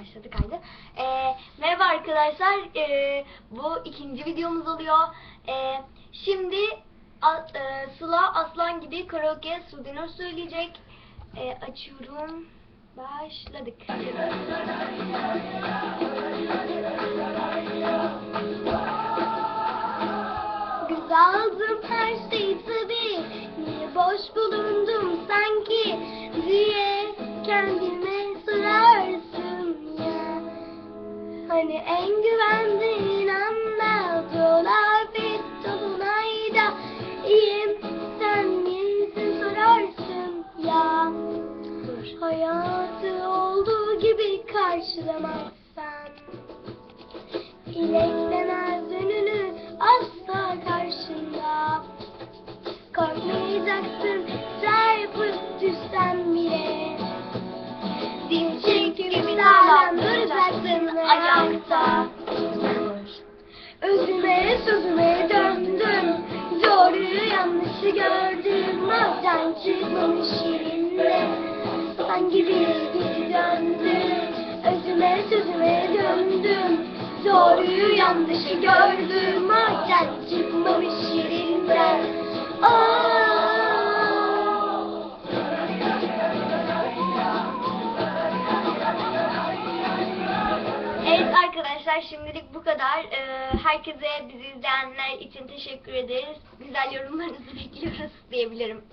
Başladı kaydı. Ee, merhaba arkadaşlar. Ee, bu ikinci videomuz oluyor. Ee, şimdi A- e, Sıla Aslan gibi karaoke Sudenur söyleyecek. Ee, açıyorum. Başladık. Güzeldim her şey tabii. Niye boş bulundum Hani en güvendiğin anda dolar bir dolunayda iyiyim sen misin sorarsın ya. Hayatı olduğu gibi karşılamazsan. İleklemez önünü asla karşında. Korkmayacaksın çarpıp düşsen Mavden çıkmamış yerinde Sanki bir geri Özüme sözüme döndüm Doğruyu yanlışı gördüm Mavden çıkmamış yerinde Aa! Evet arkadaşlar şimdilik bu kadar. Ee, herkese bizi izleyenler için teşekkür ederiz. Güzel yorumlarınızı bekliyoruz diyebilirim.